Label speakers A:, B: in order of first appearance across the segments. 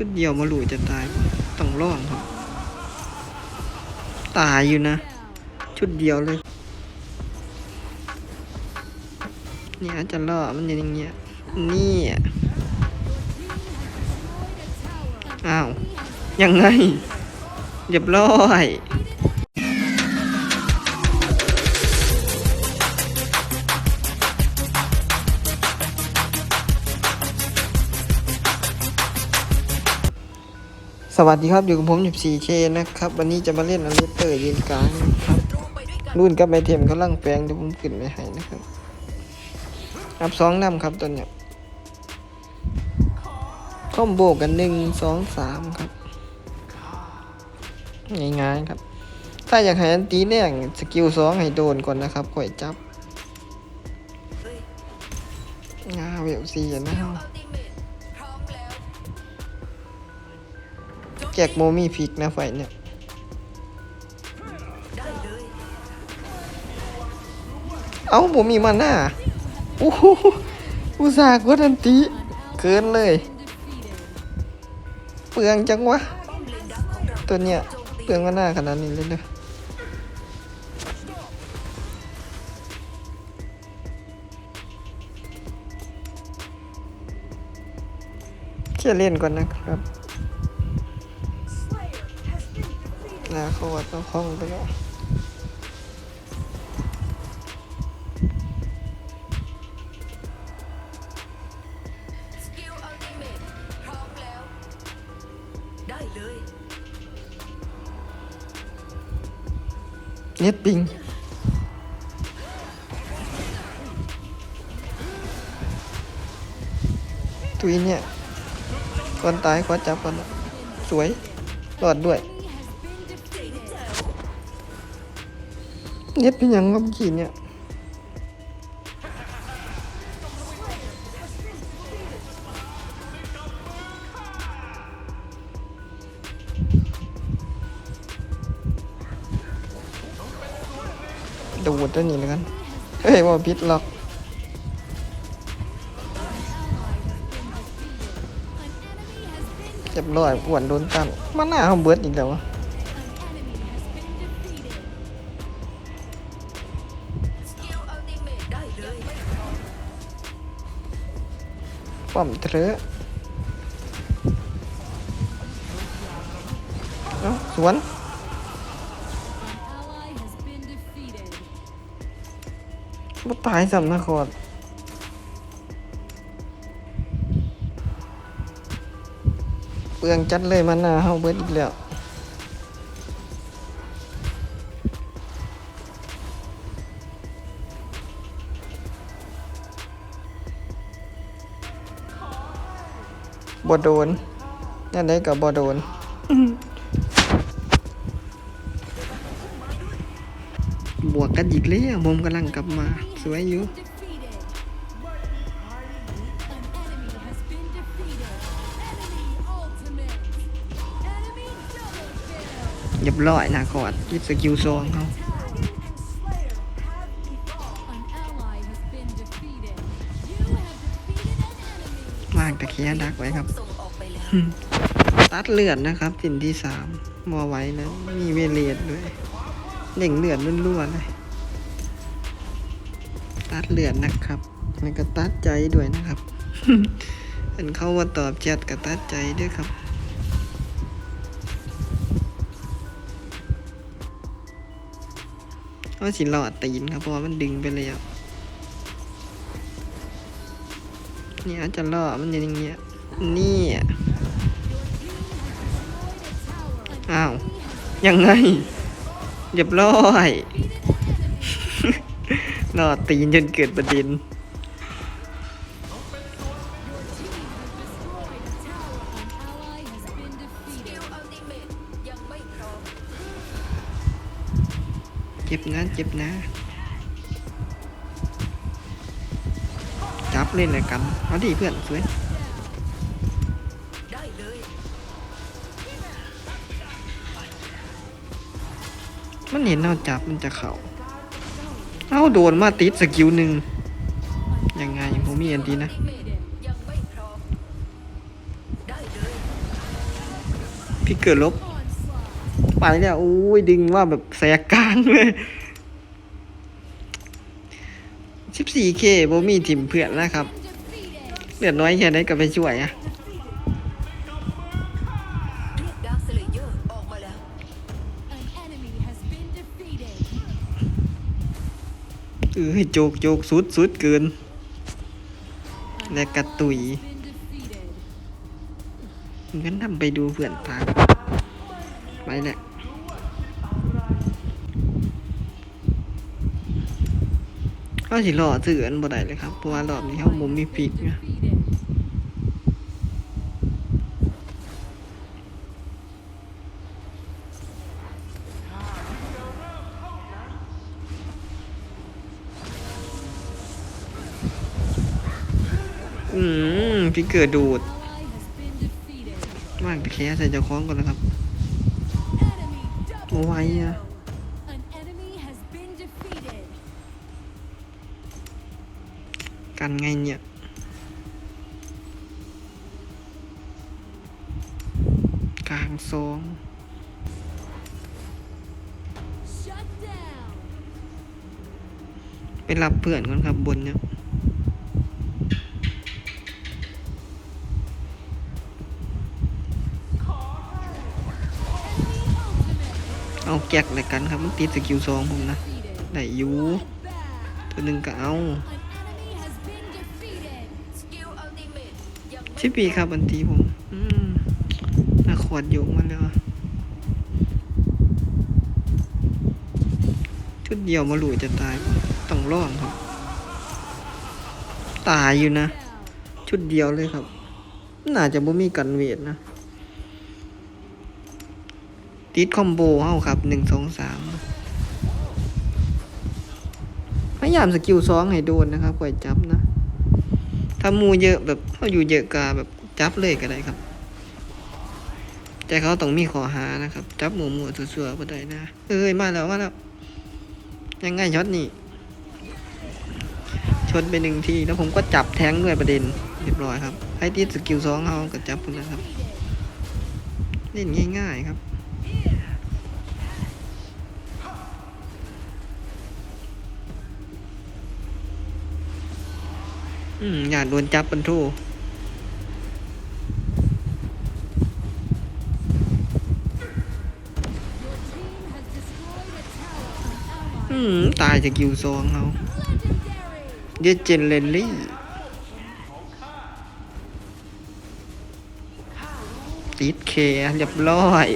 A: ชุดเดียวมาหลุยจะตายต้องร่องครับ ตายอยู่นะ ชุดเดียวเลย เนี่ยจะล่อมันอย่างเงี้ยนี่อะอ้าว ยังไงเรียบร้อย สวัสดีครับอยู่กับผม 14K นะครับ วันนี้จะมาเล่นอเลสเตอร์ยืนกลางนะครับรุ่นกับไอเทมกำลังแปลงเดี๋ยวผมขึ้นไปให้นะครับอับสองนำครับตัวเนี้ยคอมโบกันหนึ่งสองสามครับง่ายๆครับ ถ้าอยากให้อันตีแรงสกิลสองให้โดนก่อนนะครับค่อยจับงาเวลซีนะเฮา จกโมมี่พิกนะไฟเนี่ยเอ้าผมมีมาหน้าโอ้โหอุตส่าห์กดอันติเกินเลย เปลืองจังวะ ตัวเนี้ยเปลืองมาหน้าขนาดนี้เลยเนอะเชื่เล่นก่อนนะครับ นาเขาวัดต้องคล้องไปแล้ว
B: สกิลอัลติเมทพร้อมแล้วได้เลย
A: เน็ตปิงตุยเนี่ยก่อนตายขอจับก่อนนะสวยรอดด้วย เน็ตเป็นยังครับขีดเนี่ยดูดตัวนี้แล้วกันเฮ้ยว่าพิษหรอกเจ็บร้อยปวดโดนตันมันหน้าเขาเบิดอีกแล้ววะ
B: อมเถ
A: อะเอ้าสวน บ่ตายสำนะคอดเปลืองจัดเลยมันนาเฮาเบิดอีกแล้ว บ่โดนนั่นได้กับบ่โดนบวกกันอีกแล้วผมกำลังกลับมา สวยอยู่เรียบร้อยนะคอดยิบสกิลซองเขา ยนดักไว้ครับ
B: ส่งออกไปแล้ว
A: ตัดเลือดนะครับสินที่สามมอไว้นะ มีเวเลดด้วยเด่งเลือดล้วนๆเลย ตัดเลือดนะครับ แล้วก็ตัดใจด้วยนะครับเห็นเขาว่าตอบแชทกับตัดใจด้วยครับเอาสิหลอดตีนครับเพราะว่ามันดึงไปแล้ว เนี่ยจะล่อมันอย่างเงี้ยนี่อ้าวยังไงเรียบร้อยล่อตีนจนเกิดประดิน
B: เจ็
A: บนะเจ็บนะ จับเล่นเลยกันเอาดิเพื่อนสวยมันเห็นเราจับมันจะเข่าเอาโดนมาติดสกิลหนึ่งยังไงผมมีอันดีนะ
B: พี่เกิ
A: ดลบ ไปแล้วอุ้ยดึงว่าแบบแสกกลางเลย 14K บ่มีทีมเพื่อนนะครับ
C: Defeated.
A: เลือน้อยแค่ไหนก็ไปช่วยอะ
B: เออ
A: โจกโจกสุดสุดเกิน
C: An
A: Để cắt
C: ally
A: tùy.
C: has been defeated.
A: งั้นทำไปดูเพื่อนพักไปแหละ เขาสิรอซื้อนบ่ได้เลยครับ เพราะว่ารอบนี้เขาบ่มีพริกนะอืมพี่เกิดดูด
C: Ally has been defeated.
A: ว่างไปแค่ใส่เจ้าของก่อนแล้วครับ
C: Enemy
A: โอ้ไว้อะ กันไงเนี่ยกลางซองไปรับเพื่อนก่อนครับบนเนี่ยเอาแก๊กเลยกันครับมันติดสกิลซองผมนะ ได้อยู่ตัวหนึ่งก็เอา ชิปปีครับบันทีผม อืมนาขวดโยกมาแล้วชุดเดียวมาหลุยจะตายต้องร่องครับ ตายอยู่นะ
C: Down.
A: ชุดเดียวเลยครับ น่าจะบ่มีกันเวทนะ ติดคอมโบเฮาครับหนึ่งสองสามพยายามสกิลสองให้โดนนะครับก่อยจับนะถ้ามูเยอะแบบเขาอยู่เยอะกาแบบจับเลยก็ได้ครับ แต่เขาต้องมีขอหานะครับ จับหมูหมูสัวๆก็ได้นะเอ้ยมาแล้วมาแล้วยังไงช็อตนี่ชนไปหนึ่งทีแล้วผมก็จับแทงด้วยประเด็นเรียบร้อยครับ ให้ที่สกิลสองเขาก็จับคุณนะครับเล่นง่าย ๆ ครับ อืม อย่าโดนจับมันทู่อืม ตายจากกิวซองเราเยเจนเลนลี่ติดเคเรียบร้อย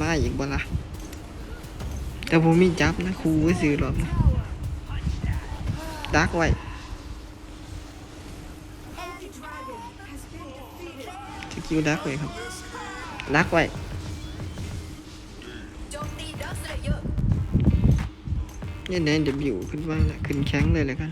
A: มาอีกบ่ละ แต่ผมมีจับนะครูไว้ซื้อหรอกนะดักไว้สกิลดักไว้ครับดักไว้
B: โจมตีดาร์คสเนี่
A: ยเดบิวขึ้นบ้างละขึ้นแข้งเลยเลยกัน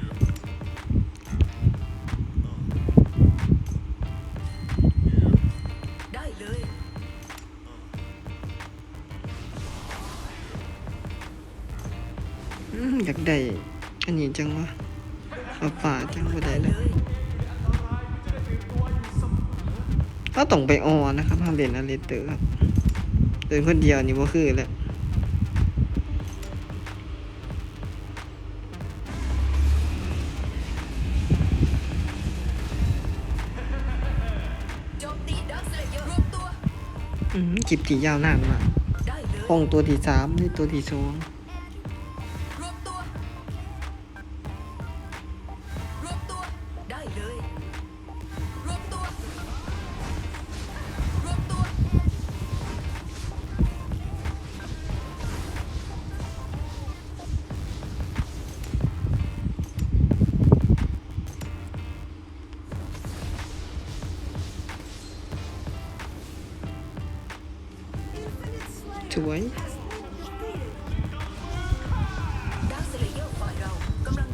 A: จังวะเอาป่าจังบ่ได้
B: เล
A: ยก็ต้องไปออนะครับห้ามเล่นอเลเตอร์ครับเดินคนเดียวนี่บ่คือแหละ
B: โจมตีดาร์คสเลเยอร์รวมตัว
A: อืมจิบที่ยาวนานมากห้องตัวที่สามนี่ตัวที่สอง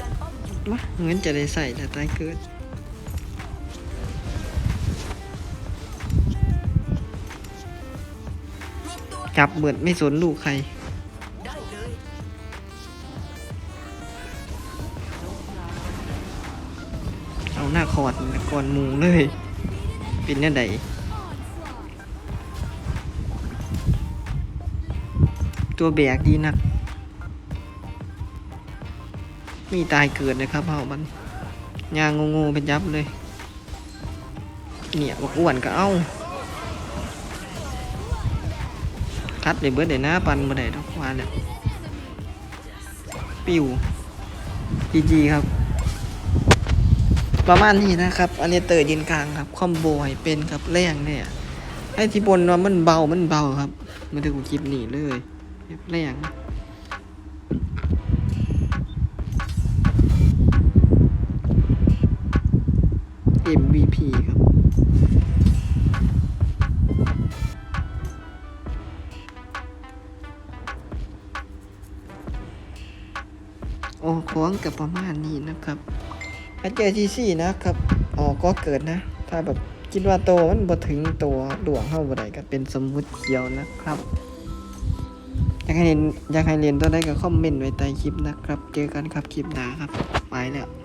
B: นป้อมอยู่
A: มาเงินจะได้ใส่แต่ตายเกิดจับเบิดไม่สนลูกใคร
B: เอา
A: หน้าคอร์ดก่อนมูเลย เป็นแน่ใด ตัวแบกดีนัก มีตายเกิดนะครับเฮามันยางงูๆเป็นยับเลย เนี่ยบอกอ้วนก็เอาคัดเลยเบิดเลยนะปันมาได้ดอกวานเนี่ยปิวจีจีครับ ประมาณนี้นะครับ อันนี้เตอร์ยืนกลางครับ คอมโบให้เป็นครับแรงเนี่ยให้ที่บนว่ามันเบา มันเบาครับมาถึงคลิปนี้เลย แรง MVP ครับโอ้ของกับประมาณนี้นะครับถ้าเจอทีซี่นะครับ ออกก็เกิดนะ ถ้าแบบคิดว่าโตมันบ่ถึงตัวดวงเข้าบ่ได้ก็เป็นสมมุติเขียวนะครับ อยากให้เรียนอยากให้เรียนตัวได้ก็คอมเมนต์ไว้ใต้คลิปนะครับ เจอกันครับคลิปหน้าครับไปแล้ว